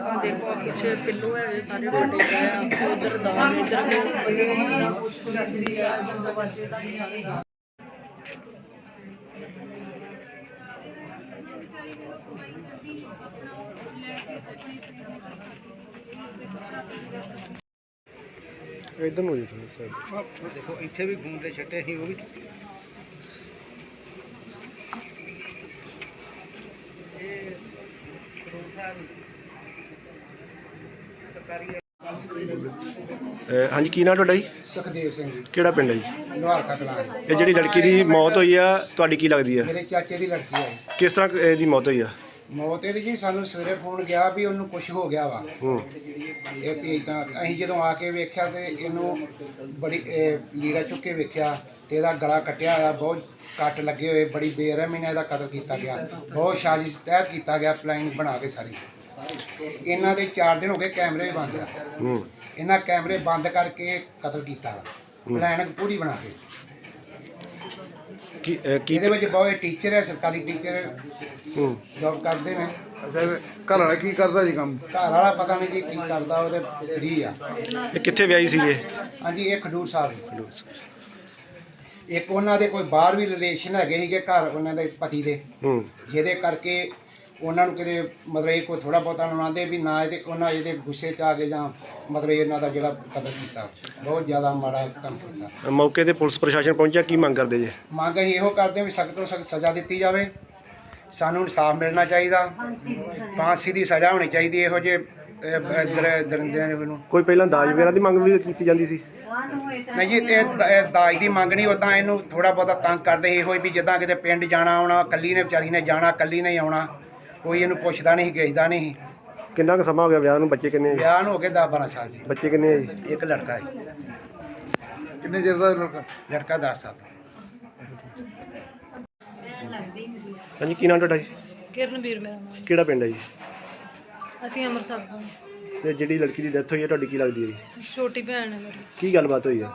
ਆਹ ਦੇਖੋ ਪਿੱਛੇ ਪਿੱਲੋ ਹੈ ਸਾਰੇ ਫਟੇ ਪਏ ਆ ਉਧਰ ਦਾਨ ਇੱਧਰ ਇਧਰ ਨੂੰ ਜੀ ਥੋੜ੍ਹਾ side। ਦੇਖੋ ਇੱਥੇ ਵੀ ਖੂਨ ਦੇ ਛੱਟੇ ਸੀ ਉਹ ਵੀ ਅਹ ਹਾਂਜੀ ਕੀ ਨਾਮ ਤੁਹਾਡਾ ਜੀ? ਸੁਖਦੇਵ ਸਿੰਘ ਜੀ। ਕਿਹੜਾ ਪਿੰਡ ਹੈ ਜੀ? ਲੋਹਾਰਕਾ ਕਲਾਂ ਇਹ ਜਿਹੜੀ ਲੜਕੀ ਦੀ ਮੌਤ ਹੋਈ ਆ ਤੁਹਾਡੀ ਕੀ ਲੱਗਦੀ ਆ? ਮੇਰੇ ਚਾਚੇ ਦੀ ਲੜਕੀ ਹੈ ਕਿਸ ਤਰ੍ਹਾਂ ਇਹਦੀ ਮੌਤ ਹੋਈ ਆ? ਮੌਤ ਇਹਦੀ ਜੀ ਸਾਨੂੰ ਸਵੇਰੇ ਫੋਨ ਗਿਆ ਵੀ ਉਹਨੂੰ ਕੁਝ ਹੋ ਗਿਆ ਵਾ। ਹੂੰ। ਇਹ ਵੀ ਤਾਂ ਅਸੀਂ ਜਦੋਂ ਆ ਕੇ ਵੇਖਿਆ ਤੇ ਇਹਨੂੰ ਬੜੀ ਇਹ ਲੀੜਾ ਚੁੱਕ ਕੇ ਵੇਖਿਆ। ਤੇ ਇਹਦਾ ਗਲਾ ਕੱਟਿਆ ਹੋਇਆ ਬਹੁਤ ਕੱਟ ਲੱਗੇ ਹੋਏ ਬੜੀ ਬੇਰਹਿਮੀ ਨਾਲ ਇਹਦਾ ਕਤਲ ਕੀਤਾ ਗਿਆ। ਬਹੁਤ ਸਾਜ਼ਿਸ਼ ਤਹਿਤ ਕੀਤਾ ਗਿਆ ਪਲਾਨ ਬਣਾ ਕੇ ਸਾਰੀ। ਇਹਨਾਂ ਦੇ 4 ਦਿਨ ਹੋ ਗਏ ਕੈਮਰੇ ਬੰਦ ਆ। ਹੂੰ। ਇਹਨਾਂ ਕੈਮਰੇ ਬੰਦ ਕਰਕੇ ਕਤਲ ਕੀਤਾ ਵਾ। ਪਲਾਨ ਪੂਰੀ ਬਣਾ ਕੇ। ਕੀ ਇਹਦੇ ਵਿੱਚ ਬਹੁਤ ਟੀਚਰ ਹੈ ਸਰਕਾਰੀ ਟੀਚਰ ਹੂੰ। ਜੌਬ ਕਰਦੇ ਨੇ। ਅੱਛਾ ਘਰ ਵਾਲਾ ਕੀ ਕਰਦਾ ਜੀ ਕੰਮ? ਘਰ ਵਾਲਾ ਪਤਾ ਨਹੀਂ ਜੀ ਕੀ ਕਰਦਾ ਉਹਦੇ ਫਰੀ ਆ। ਇਹ ਕਿੱਥੇ ਵਿਆਹੀ ਸੀਗੇ ਹਾਂਜੀ ਇਹ ਖਡੂਰ ਸਾਹਿਬ। ਇੱਕ ਉਹਨਾਂ ਦੇ ਕੋਈ ਬਾਹਰ ਵੀ ਰਿਲੇਸ਼ਨ ਹੈਗੇ ਸੀਗੇ ਘਰ ਉਹਨਾਂ ਦੇ ਪਤੀ ਦੇ। ਹੂੰ। ਜਿਹਦੇ ਕਰਕੇ ਉਹਨਾਂ ਨੂੰ ਕਿਤੇ ਮਤਲਬ ਇਹ ਕੋਈ ਥੋੜਾ ਬਹੁਤਾ ਉਹਨਾਂ ਵੀ ਨਾ ਇਹਦੇ ਉਹਨਾਂ ਇਹਦੇ ਗੁੱਸੇ 'ਚ ਆ ਕੇ ਜਾਂ ਮਤਲਬ ਇਹਨਾਂ ਦਾ ਜਿਹੜਾ ਕਤਲ ਕੀਤਾ ਬਹੁਤ ਜ਼ਿਆਦਾ ਮਾੜਾ ਕੰਮ ਕੀਤਾ। ਮੌਕੇ ਤੇ ਪੁਲਿਸ ਪ੍ਰਸ਼ਾਸਨ ਪਹੁੰਚਿਆ ਕੀ ਮੰਗ ਕਰਦੇ ਜੇ? ਮੰਗ ਅਸੀਂ ਇਹੋ ਕਰਦੇ ਹਾਂ ਵੀ ਸਖਤ ਤੋਂ ਸਖਤ ਸਜ਼ਾ ਦਿੱਤੀ ਜਾਵੇ। ਸਾਨੂੰ ਇਨਸਾਫ ਮਿਲਣਾ ਚਾਹੀਦਾ। ਫਾਂਸੀ ਦੀ ਸਜ਼ਾ। ਹੋਣੀ ਚਾਹੀਦੀ ਇਹੋ ਜਿਹੇ ਦਰਿੰਦਿਆਂ ਨੂੰ ਕੋਈ ਪਹਿਲਾਂ ਦਾਜ ਵਗੈਰਾ ਦੀ ਮੰਗ ਵੀ ਕੀਤੀ ਜਾਂਦੀ ਸੀ? ਨਹੀਂ ਜੀ ਇਹ ਦ- ਇਹ ਦਾਜ ਦੀ ਮੰਗ ਨਹੀਂ ਉਦਾਂ ਇਹਨੂੰ ਥੋੜਾ ਬਹੁਤਾ ਤੰਗ ਕਰਦੇ ਸੀ। ਹੋਈ ਵੀ ਜਿੱਦਾਂ ਕਿਤੇ ਪਿੰਡ ਜਾਣਾ ਆਉਣਾ ਕੱਲੀ ਨੇ ਵਿਚਾਰੀ ਨੇ ਜਾਣਾ ਕੱਲੀ ਨੇ ਹੀ ਆਉਣਾ। ਕੋਈ ਇਹਨੂੰ ਪੁੱਛਦਾ ਨਹੀਂ ਗੇਜਦਾ ਨਹੀਂ। ਕਿੰਨਾ ਕੁ ਸਮਾਂ ਹੋ ਗਿਆ ਵਿਆਹ ਨੂੰ? ਬੱਚੇ ਕਿੰਨੇ ਆ ਜੀ? ਵਿਆਹ ਨੂੰ ਹੋ ਗਏ 10 12 ਸਾਲ ਜੀ। ਬੱਚੇ ਕਿੰਨੇ ਆ ਜੀ? ਇੱਕ ਲੜਕਾ ਹੈ ਕਿੰਨੇ ਚਿਰ ਦਾ ਲੜਕਾ? ਲੜਕਾ 10 ਸਾਲ ਦਾ। ਹਾਂਜੀ ਕੀ ਨਾਮ ਤੁਹਾਡਾ ਜੀ? ਕਿਰਨਵੀਰ ਮੇਰਾ ਨਾਮ। ਕਿਹੜਾ ਪਿੰਡ ਹੈ ਜੀ? ਅਸੀਂ ਅੰਮ੍ਰਿਤਸਰ ਤੋਂ ਤੇ ਜਿਹੜੀ ਲੜਕੀ ਦੀ ਡੈਥ ਹੋਈ ਹੈ ਤੁਹਾਡੀ ਕੀ ਲੱਗਦੀ ਹੈ ਜੀ? ਛੋਟੀ ਭੈਣ ਹੈ ਮੇਰੀ। ਕੀ ਗੱਲਬਾਤ ਹੋਈ ਆ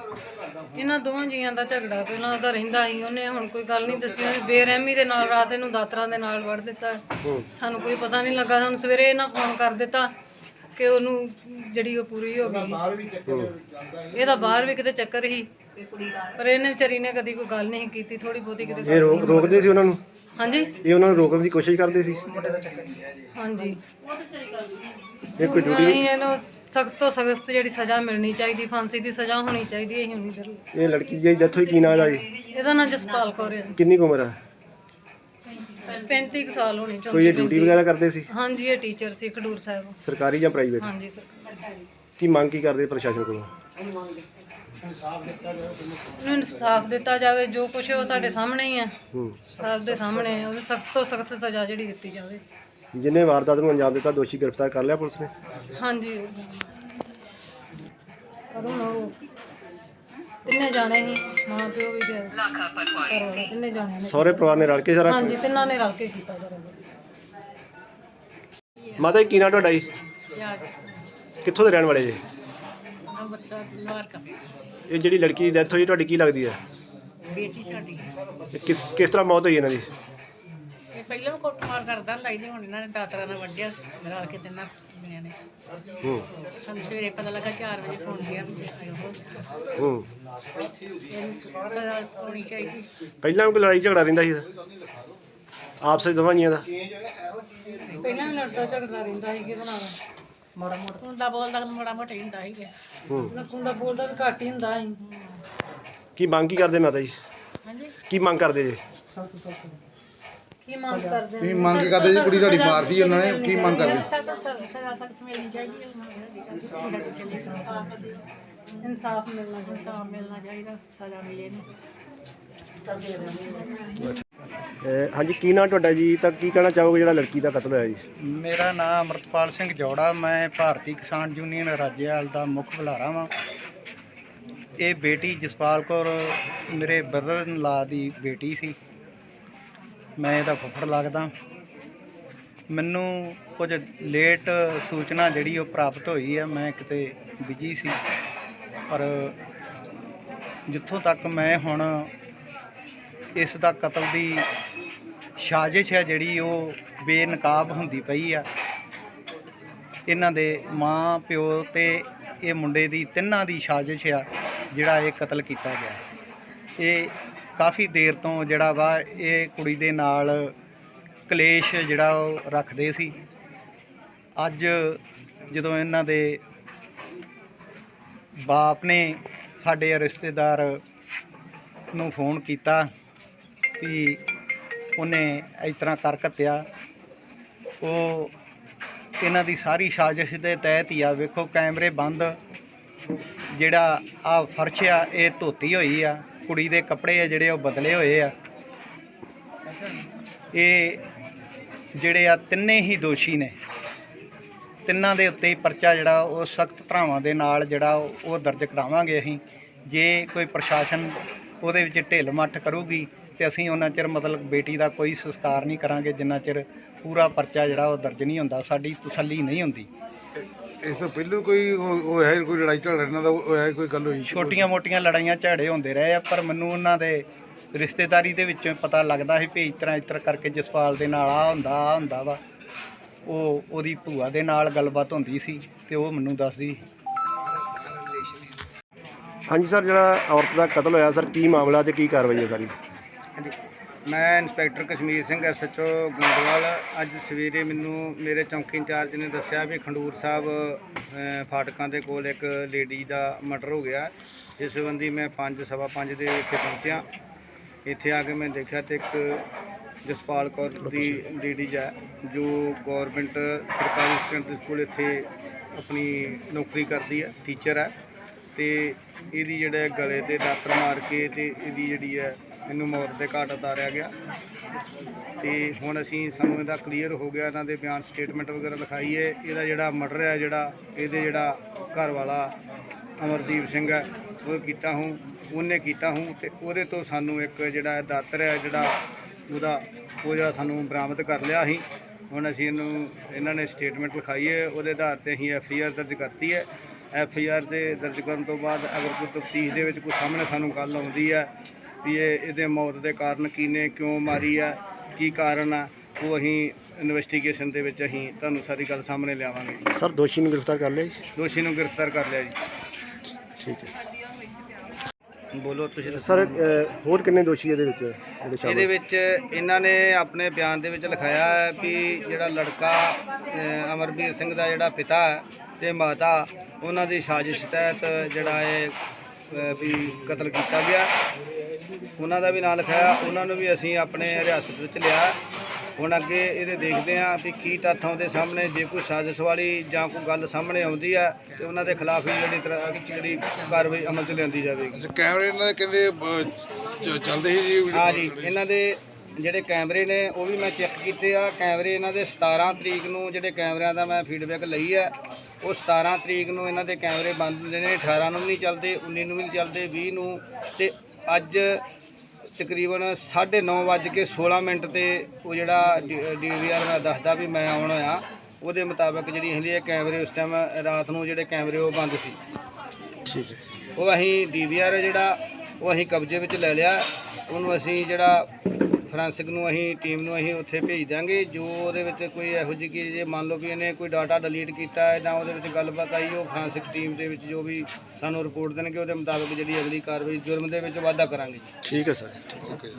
ਇਹਨਾਂ ਦੋਵਾਂ ਜੀਆਂ ਦਾ ਝਗੜਾ ਪਹਿਲਾਂ ਉਹਦਾ ਰਹਿੰਦਾ ਸੀ ਉਹਨੇ ਹੁਣ ਕੋਈ ਗੱਲ ਨਹੀਂ ਦੱਸੀ ਉਹਨੇ ਬੇਰਹਿਮੀ ਦੇ ਨਾਲ ਰਾਤ ਇਹਨੂੰ ਦਾਤਰਾਂ ਦੇ ਨਾਲ ਵੜ ਦਿੱਤਾ। ਹੂੰ। ਸਾਨੂੰ ਕੋਈ ਪਤਾ ਨਹੀਂ ਲੱਗਾ ਸਾਨੂੰ ਸਵੇਰੇ ਇਹਨਾਂ ਫੋਨ ਕਰ ਦਿੱਤਾ ਕਿ ਉਹਨੂੰ ਜਿਹੜੀ ਉਹ ਪੂਰੀ ਹੋ ਗਈ। ਇਹਦਾ ਬਾਹਰ ਵੀ ਕਿਤੇ ਚੱਕਰ ਸੀ ਪਰ ਇਹਨੇ ਵਿਚਾਰੀ ਨੇ ਕਦੀ ਕੋਈ ਗੱਲ ਨਹੀਂ ਕੀਤੀ ਥੋੜੀ ਬਹੁਤੀ ਕਿਤੇ ਇਹ ਰੋਕ ਰੋਕਦੇ ਸੀ ਉਹਨਾਂ ਨੂੰ? ਹਾਂਜੀ? ਇਹ ਉਹਨਾਂ ਨੂੰ ਰੋਕਣ ਦੀ ਕੋਸ਼ਿਸ਼ ਕਰਦੇ ਸੀ? ਹਾਂਜੀ। ਇਹ ਕੋਈ ਡਿਊਟੀ ਨਹੀਂ ਇਹਨੂੰ ਸਖਤ ਤੋਂ ਸਖਤ ਜਿਹੜੀ ਸਜ਼ਾ ਮਿਲਣੀ ਚਾਹੀਦੀ ਫਾਂਸੀ ਦੀ ਸਜ਼ਾ ਹੋਣੀ ਚਾਹੀਦੀ ਹੈ ਹੁਣੀ ਦਰ ਇਹ ਲੜਕੀ ਦੀ ਡੈਥ ਹੋਈ ਕੀ ਨਾਮ ਦਾ ਜੀ? ਇਹਦਾ ਨਾਂ ਜਸਪਾਲ ਕੌਰ ਹੈ। ਕਿੰਨੀ ਕੁ ਉਮਰ ਹੈ? 35 ਕੁ ਸਾਲ ਹੋਣੀ ਕੋਈ ਚਾਹੀਦੀ ਡਿਊਟੀ ਵਗੈਰਾ ਕਰਦੇ ਸੀ? ਹਾਂਜੀ ਇਹ ਟੀਚਰ ਸੀ ਖਡੂਰ ਸਾਹਿਬ। ਸਰਕਾਰੀ ਜਾਂ ਪ੍ਰਾਈਵੇਟ ਹਾਂਜੀ ਸਰ। ਕੀ ਮੰਗ ਕੀ ਕਰਦੇ ਪ੍ਰਸ਼ਾਸਨ ਕੋਲੋਂ? ਉਹਨੂੰ ਇਨਸਾਫ ਦਿੱਤਾ ਜਾਵੇ ਜੋ ਕੁਛ ਉਹ ਤੁਹਾਡੇ ਸਾਹਮਣੇ ਹੀ ਹੈ। ਸਭ ਦੇ ਸਾਹਮਣੇ ਹੈ ਉਹਨੂੰ ਸਖਤ ਤੋਂ ਸਖਤ ਸਜ਼ਾ ਜਿਹੜੀ ਦਿੱਤੀ ਜਾਵੇ। ਜਿਹਨੇ ਵਾਰਦਾਤ ਨੂੰ ਅੰਜਾਮ ਦਿੱਤਾ ਦੋਸ਼ੀ ਗ੍ਰਿਫਤਾਰ ਕਰ ਲਿਆ ਪੁਲਿਸ ਨੇ? ਹਾਂਜੀ। ਪਰ ਹੁਣ ਉਹ ਤਿੰਨੇ ਜਾਣੇ ਹੀ ਮਾਂ ਪਿਓ ਵੀ ਤੇ ਘਰਵਾਲਾ, ਤਿੰਨੇ ਜਾਣੇ ਨੇ। ਸਹੁਰੇ ਪਰਿਵਾਰ ਨੇ ਰਲ ਕੇ ਸਾਰਾ ਹਾਂਜੀ ਤਿੰਨਾਂ ਨੇ ਰਲ ਕੇ ਕੀਤਾ ਸਾਰਾ ਮਾਤਾ ਜੀ ਕੀ ਨਾਮ ਤੁਹਾਡਾ ਜੀ? ਕਿੱਥੋਂ ਦੇ ਰਹਿਣ ਵਾਲੇ ਜੀ? ਬੱਚਾ ਇਹ ਜਿਹੜੀ ਲੜਕੀ ਦੀ ਡੈਥ ਹੋਈ ਤੁਹਾਡੀ ਕੀ ਲੱਗਦੀ ਹੈ? ਬੇਟੀ ਸਾਡੀ। ਇਹ ਕਿਸ ਕਿਸ ਤਰ੍ਹਾਂ ਮੌਤ ਹੋਈ ਇਹਨਾਂ ਦੀ? ਇਹ ਪਹਿਲਾਂ ਵੀ ਕੁੱਟਮਾਰ ਕਰਦਾ ਹੁੰਦਾ ਸੀ ਤੇ ਹੁਣ ਇਹਨਾਂ ਨੇ ਦਾਤਰਾ ਨਾਲ ਵੱਢਿਆ ਰਲ ਕੇ ਤਿੰਨਾਂ ਜਣਿਆਂ ਨੇ। ਹੂੰ। ਸਾਨੂੰ ਸਵੇਰੇ ਪਤਾ ਲੱਗਾ 4 ਵਜੇ ਫੋਨ ਗਿਆ ਵੀ ਆਇਓ ਹੋ। ਇਹਨੂੰ ਸਜ਼ਾ ਹੋਣੀ ਚਾਹੀਦੀ। ਪਹਿਲਾਂ ਵੀ ਕੋਈ ਲੜਾਈ ਝਗੜਾ ਰਹਿੰਦਾ ਸੀ ਆਪਸੇ ਦੋਵਾਂ ਜੀਆਂ ਦਾ? ਪਹਿਲਾਂ ਵੀ ਲੜਦਾ ਝਗੜਦਾ ਰਹਿੰਦਾ ਸੀ ਕਿਹਦੇ ਨਾਲ? ਮਾੜਾ ਮੋਟਾ। ਹੁੰਦਾ ਬੋਲਦਾ ਮਾੜਾ ਮੋਟਾ ਹੀ ਹੁੰਦਾ ਸੀਗਾ ਹੂੰ। ਨਕੁੰਦਾ ਬੋਲਦਾ ਵੀ ਘੱਟ ਹੀ ਹੁੰਦਾ ਸੀ। ਕੀ ਮੰਗ ਕੀ ਕਰਦੇ ਮਾਤਾ ਜੀ? ਹਾਂਜੀ? ਕੀ ਮੰਗ ਕਰਦੇ ਜੀ? ਕੀ ਮੰਗ ਕਰਦੇ ਕੀ ਮੰਗ ਕੀ ਕਰਦੇ ਜੀ? ਕੁੜੀ ਤੁਹਾਡੀ ਮਾਰਦੀ ਉਹਨਾਂ ਨੇ ਕੀ ਮੰਗ ਕਰਦੇ? ਸਖਤ ਤੋਂ ਸਖਤ ਸਜ਼ਾ ਸਖਤ ਮਿਲਣੀ ਚਾਹੀਦੀ ਹੈ। ਸਾਡੀ ਚੱਲੀ ਇਨਸਾਫ ਮਿਲਣਾ ਚਾਹੀਦਾ। ਇਨਸਾਫ ਮਿਲਣਾ ਚਾਹੀਦਾ ਸਜ਼ਾ ਮਿਲੇ ਨਹੀਂ ਅਹ ਹਾਂਜੀ, ਕੀ ਨਾਂ ਤੁਹਾਡਾ ਜੀ? ਤਾਂ ਕੀ ਕਹਿਣਾ ਚਾਹੋਗੇ ਜਿਹੜਾ ਲੜਕੀ ਦਾ ਕਤਲ ਹੋਇਆ ਜੀ? ਮੇਰਾ ਨਾਮ ਅਮਰਤਪਾਲ ਸਿੰਘ ਜੋੜਾ, ਮੈਂ ਭਾਰਤੀ ਕਿਸਾਨ ਯੂਨੀਅਨ ਰਾਜੇਵਾਲ ਦਾ ਮੁੱਖ ਬੁਲਾਰਾ ਵਾਂ। ਇਹ ਬੇਟੀ ਜਸਪਾਲ ਕੌਰ, ਮੇਰੇ ਬਰਦਰ ਲਾ ਦੀ ਬੇਟੀ ਸੀ। ਮੈਂ ਇਹਦਾ ਫੁੱਫੜ ਲੱਗਦਾ। ਮੈਨੂੰ ਕੁਝ ਲੇਟ ਸੂਚਨਾ ਜਿਹੜੀ ਉਹ ਪ੍ਰਾਪਤ ਹੋਈ ਹੈ ਮੈਂ ਕਿਤੇ ਬਿਜ਼ੀ ਸੀ। ਪਰ ਜਿੱਥੋਂ ਤੱਕ ਮੈਂ ਹੁਣ ਇਸ ਦਾ ਕਤਲ ਦੀ ਸਾਜ਼ਿਸ਼ ਹੈ ਜਿਹੜੀ ਉਹ ਬੇਨਕਾਬ ਹੁੰਦੀ ਪਈ ਆ। ਇਹਨਾਂ ਦੇ ਮਾਂ, ਪਿਓ ਤੇ ਇਹ ਮੁੰਡੇ ਦੀ ਤਿੰਨਾਂ ਦੀ ਸਾਜ਼ਿਸ਼ ਆ, ਜਿਹੜਾ ਇਹ ਕਤਲ ਕੀਤਾ ਗਿਆ। ਇਹ ਕਾਫੀ ਦੇਰ ਤੋਂ ਜਿਹੜਾ ਵਾ, ਇਹ ਕੁੜੀ ਦੇ ਨਾਲ ਕਲੇਸ਼ ਜਿਹੜਾ ਉਹ ਰੱਖਦੇ ਸੀ। ਅੱਜ ਜਦੋਂ ਇਹਨਾਂ ਦੇ ਬਾਪ ਨੇ ਸਾਡੇ ਰਿਸ਼ਤੇਦਾਰ ਨੂੰ ਫੋਨ ਕੀਤਾ ਕਿ ਉਹਨੇ ਇਸ ਤਰ੍ਹਾਂ ਕਰ ਘੱਤਿਆ ਉਹ ਇਹਨਾਂ ਦੀ ਸਾਰੀ ਸਾਜ਼ਿਸ਼ ਦੇ ਤਹਿਤ ਹੀ ਆ, ਵੇਖੋ ਕੈਮਰੇ ਬੰਦ, ਜਿਹੜਾ ਆ ਫਰਸ਼ ਆ, ਇਹ ਧੋਤੀ ਹੋਈ ਆ। ਕੁੜੀ ਦੇ ਕੱਪੜੇ ਆ ਜਿਹੜੇ, ਉਹ ਬਦਲੇ ਹੋਏ ਆ। ਇਹ ਜਿਹੜੇ ਆ ਤਿੰਨੇ ਹੀ ਦੋਸ਼ੀ ਨੇ। ਤਿੰਨਾਂ ਦੇ ਉੱਤੇ ਹੀ ਪਰਚਾ ਜਿਹੜਾ, ਉਹ ਸਖਤ ਧਾਰਾਵਾਂ ਦੇ ਨਾਲ ਜਿਹੜਾ, ਉਹ ਦਰਜ ਕਰਾਵਾਂਗੇ ਅਸੀਂ। ਜੇ ਕੋਈ ਪ੍ਰਸ਼ਾਸਨ ਉਹਦੇ ਵਿੱਚ ਢਿੱਲ ਮੱਠ ਕਰੂਗੀ ਤੇ ਅਸੀਂ ਉਹਨਾਂ ਚਿਰ ਮਤਲਬ ਬੇਟੀ ਦਾ ਕੋਈ ਸੰਸਕਾਰ ਨਹੀਂ ਕਰਾਂਗੇ ਜਿੰਨਾ ਚਿਰ ਪੂਰਾ ਪਰਚਾ ਜਿਹੜਾ ਉਹ ਦਰਜ ਨਹੀਂ ਹੁੰਦਾ ਸਾਡੀ ਤਸੱਲੀ ਨਹੀਂ ਹੁੰਦੀ। ਇਸ ਤੋਂ ਪਹਿਲਾਂ ਕੋਈ ਉਹ ਹੈ ਕੋਈ ਲੜਾਈ ਝਗੜਾ ਇਹਨਾਂ ਦਾ ਉਹ ਹੈ ਕੋਈ ਗੱਲ ਹੋਈ ਛੋਟੀਆਂ-ਮੋਟੀਆਂ ਲੜਾਈਆਂ ਝਗੜੇ ਹੁੰਦੇ ਰਹੇ ਆ ਪਰ ਮੈਨੂੰ ਉਹਨਾਂ ਦੇ ਰਿਸ਼ਤੇਦਾਰੀ ਦੇ ਵਿੱਚੋਂ ਪਤਾ ਲੱਗਦਾ ਸੀ ਵੀ ਇਸ ਤਰ੍ਹਾਂ ਇਸ ਤਰ੍ਹਾਂ ਕਰਕੇ ਜਸਪਾਲ ਦੇ ਨਾਲ ਆ ਹੁੰਦਾ ਆ ਹੁੰਦਾ ਵਾ। ਉਹ ਉਹਦੀ ਭੂਆ ਦੇ ਨਾਲ ਗੱਲਬਾਤ ਹੁੰਦੀ ਸੀ ਤੇ ਉਹ ਮੈਨੂੰ ਦੱਸਦੀ ਹਾਂਜੀ ਸਰ ਜਿਹੜਾ ਔਰਤ ਦਾ ਕਤਲ ਹੋਇਆ ਸਰ ਕੀ ਮਾਮਲਾ ਤੇ ਕੀ ਕਾਰਵਾਈ ਹੈ ਸਾਰੀ? ਹਾਂਜੀ। ਮੈਂ ਇੰਸਪੈਕਟਰ ਕਸ਼ਮੀਰ ਸਿੰਘ ਐਸਐਚਓ ਗੋਂਦਵਾਲ ਅੱਜ ਸਵੇਰੇ ਮੈਨੂੰ ਮੇਰੇ ਚੌਂਕੀ ਇੰਚਾਰਜ ਨੇ ਦੱਸਿਆ ਵੀ ਖੰਡੂਰ ਸਾਹਿਬ ਅ, ਫਾਟਕਾਂ ਦੇ ਕੋਲ ਇੱਕ ਲੇਡੀ ਦਾ ਮਰਡਰ ਹੋ ਗਿਆ। ਜਿਸ ਸੰਬੰਧੀ ਮੈਂ 5 ਸਵਾ 5 ਦੇ ਇੱਥੇ ਪਹੁੰਚਿਆ। ਇੱਥੇ ਆ ਕੇ ਮੈਂ ਦੇਖਿਆ ਤੇ ਇੱਕ ਜਸਪਾਲ ਕੌਰ ਦੀ ਲੇਡੀਜ਼ ਹੈ ਜੋ ਗਵਰਨਮੈਂਟ ਸਰਕਾਰੀ ਸੈਕੰਡਰੀ ਸਕੂਲ ਇੱਥੇ ਆਪਣੀ ਨੌਕਰੀ ਕਰਦੀ ਹੈ ਟੀਚਰ ਹੈ। ਤੇ ਇਹਦੀ ਜਿਹੜਾ ਗਲੇ ਤੇ ਦਾਤਰ ਮਾਰ ਕੇ ਤੇ ਇਹਦੀ ਜਿਹੜੀ ਹੈ, ਇਹਨੂੰ ਮੌਤ ਦੇ ਘਾਟ ਉਤਾਰਿਆ ਗਿਆ। ਤੇ ਹੁਣ ਅਸੀਂ ਸਾਨੂੰ ਇਹਦਾ ਕਲੀਅਰ ਹੋ ਗਿਆ, ਇਹਨਾਂ ਦੇ ਬਿਆਨ ਸਟੇਟਮੈਂਟ ਵਗੈਰਾ ਲਿਖਾਈ ਹੈ। ਇਹਦਾ ਜਿਹੜਾ ਮਰਡਰ ਹੈ, ਜਿਹੜਾ ਇਹਦੇ ਜਿਹੜਾ ਘਰ ਵਾਲਾ ਅਮਰਦੀਪ ਸਿੰਘ ਹੈ, ਉਹ ਕੀਤਾ ਹੂੰ, ਉਹਨੇ ਕੀਤਾ ਹੂੰ ਤੇ ਉਹਦੇ ਤੋਂ ਸਾਨੂੰ ਇੱਕ ਜਿਹੜਾ ਦਾਤਰ ਹੈ, ਜਿਹੜਾ ਉਹਦਾ ਉਹ ਜਿਹੜਾ ਸਾਨੂੰ ਬਰਾਮਦ ਕਰ ਲਿਆ ਅਸੀਂ ਹੁਣ ਅਸੀਂ ਇਹਨੂੰ, ਇਹਨਾਂ ਨੇ ਸਟੇਟਮੈਂਟ ਲਿਖਾਈ ਹੈ, ਉਹਦੇ ਆਧਾਰ ਤੇ ਅਸੀਂ ਐਫ ਆਈ ਆਰ ਦਰਜ ਕਰਤੀ ਹੈ। ਐਫ ਆਈ ਆਰ ਦੇ ਦਰਜ ਕਰਨ ਤੋਂ ਬਾਅਦ ਅਗਰ ਕੋਈ ਤਫਤੀਸ਼ ਦੇ ਵਿੱਚ ਕੋਈ ਸਾਹਮਣੇ ਸਾਨੂੰ ਗੱਲ ਆਉਂਦੀ ਹੈ ਵੀ ਇਹ ਇਹਦੇ ਮੌਤ ਦੇ ਕਾਰਨ ਕੀ ਨੇ ਕਿਉਂ ਮਾਰੀ ਆ ਕੀ ਕਾਰਨ ਆ ਉਹ ਅਸੀਂ ਇਨਵੈਸਟੀਗੇਸ਼ਨ ਦੇ ਵਿੱਚ ਅਸੀਂ ਤੁਹਾਨੂੰ ਸਾਰੀ ਗੱਲ ਸਾਹਮਣੇ ਲਿਆਵਾਂਗੇ। ਸਰ ਦੋਸ਼ੀ ਨੂੰ ਗ੍ਰਿਫਤਾਰ ਕਰ ਲਿਆ ਜੀ? ਦੋਸ਼ੀ ਨੂੰ ਗ੍ਰਿਫਤਾਰ ਕਰ ਲਿਆ ਜੀ। ਠੀਕ ਹੈ। ਬੋਲੋ ਤੁਸੀਂ ਸਰ ਅ, ਹੋਰ ਕਿੰਨੇ ਦੋਸ਼ੀ ਇਹਦੇ ਵਿੱਚ ਜਿਹੜੇ ਸ਼ਾਮਲ? ਇਹਦੇ ਵਿੱਚ ਇਹਨਾਂ ਨੇ ਆਪਣੇ ਬਿਆਨ ਦੇ ਵਿੱਚ ਲਿਖਾਇਆ ਹੈ ਵੀ ਜਿਹੜਾ ਲੜਕਾ ਅ, ਅਮਰਵੀਰ ਸਿੰਘ ਦਾ ਜਿਹੜਾ ਪਿਤਾ ਹੈ ਤੇ ਮਾਤਾ ਉਹਨਾਂ ਦੀ ਸਾਜ਼ਿਸ਼ ਤਹਿਤ ਜਿਹੜਾ ਇਹ ਵੀ ਕਤਲ ਕੀਤਾ ਗਿਆ। ਉਹਨਾਂ ਦਾ ਵੀ ਨਾਂ ਲਿਖਾਇਆ ਉਹਨਾਂ ਨੂੰ ਵੀ ਅਸੀਂ ਆਪਣੇ ਹਿਰਾਸਤ ਵਿੱਚ ਲਿਆ। ਹੁਣ ਅੱਗੇ ਇਹਦੇ ਦੇਖਦੇ ਹਾਂ ਵੀ ਕੀ ਤੱਥ ਆਉਂਦੇ ਸਾਹਮਣੇ। ਜੇ ਕੋਈ ਸਾਜ਼ਿਸ਼ ਵਾਲੀ ਜਾਂ ਕੋਈ ਗੱਲ ਸਾਹਮਣੇ ਆਉਂਦੀ ਹੈ ਤੇ ਉਹਨਾਂ ਦੇ ਖਿਲਾਫ ਜਿਹੜੀ ਤਰ੍ਹਾਂ ਜਿਹੜੀ ਕਾਰਵਾਈ ਅਮਲ 'ਚ ਲਿਆਂਦੀ ਜਾਵੇਗੀ। ਅੱਛਾ, ਕੈਮਰੇ ਇਹਨਾਂ ਦੇ ਕਹਿੰਦੇ ਅਹ, ਚ- ਚੱਲਦੇ ਸੀ ਜੀ? ਹਾਂ ਜੀ ਇਹਨਾਂ ਦੇ ਜਿਹੜੇ ਕੈਮਰੇ ਨੇ ਉਹ ਵੀ ਮੈਂ ਚੈੱਕ ਕੀਤੇ ਆ। ਕੈਮਰੇ ਇਹਨਾਂ ਦੇ 17 ਤਰੀਕ ਨੂੰ ਜਿਹੜੇ ਕੈਮਰਿਆਂ ਦਾ ਮੈਂ ਫੀਡਬੈਕ ਲਈ ਹੈ ਉਹ 17 ਤਰੀਕ ਨੂੰ ਇਹਨਾਂ ਦੇ ਕੈਮਰੇ ਬੰਦ ਹੁੰਦੇ ਨੇ। 18 ਨੂੰ ਵੀ ਨਹੀਂ ਚੱਲਦੇ 19 ਨੂੰ ਵੀ ਨਹੀਂ ਚੱਲਦੇ 20 ਨੂੰ। ਤੇ ਅੱਜ ਤਕਰੀਬਨ 9:30 ਵੱਜ ਕੇ 16 ਮਿੰਟ ਤੇ ਉਹ ਜਿਹੜਾ ਡੀਵੀਆਰ ਦਾ ਦੱਸਦਾ ਵੀ ਮੈਂ ਆਉਣ ਆ ਉਹਦੇ ਮੁਤਾਬਕ ਜਿਹੜੀ ਹਲੀ ਇਹ ਕੈਮਰੇ ਉਸ ਟਾਈਮ ਰਾਤ ਨੂੰ ਜਿਹੜੇ ਕੈਮਰੇ ਉਹ ਬੰਦ ਸੀ। ਠੀਕ ਹੈ। ਉਹ ਅਸੀਂ ਡੀਵੀਆਰ ਜਿਹੜਾ ਉਹ ਅਸੀਂ ਕਬਜ਼ੇ ਵਿੱਚ ਲੈ ਲਿਆ ਉਹਨੂੰ ਅਸੀਂ ਜਿਹੜਾ ਫਰਾਂਸਿਕ ਨੂੰ ਅਸੀਂ ਟੀਮ ਨੂੰ ਅਸੀਂ ਉੱਥੇ ਭੇਜ ਦਾਂਗੇ ਜੋ ਉਹਦੇ ਵਿੱਚ ਕੋਈ ਇਹੋ ਜਿਹੀ ਕਿ ਜੇ ਮੰਨ ਲਓ ਵੀ ਇਹਨੇ ਕੋਈ ਡਾਟਾ ਡਿਲੀਟ ਕੀਤਾ ਹੈ ਜਾਂ ਉਹਦੇ ਵਿੱਚ ਗੱਲਬਾਤ ਆਈ, ਉਹ ਫਰਾਂਸਿਕ ਟੀਮ ਦੇ ਵਿੱਚ ਜੋ ਵੀ ਸਾਨੂੰ ਰਿਪੋਰਟ ਦੇਣਗੇ, ਉਹਦੇ ਮੁਤਾਬਕ ਜਿਹੜੀ ਅਗਲੀ ਕਾਰਵਾਈ ਜੁਰਮ ਦੇ ਵਿੱਚ ਵਾਧਾ ਕਰਾਂਗੇ ਠੀਕ ਹੈ ਸਰ ਓਕੇ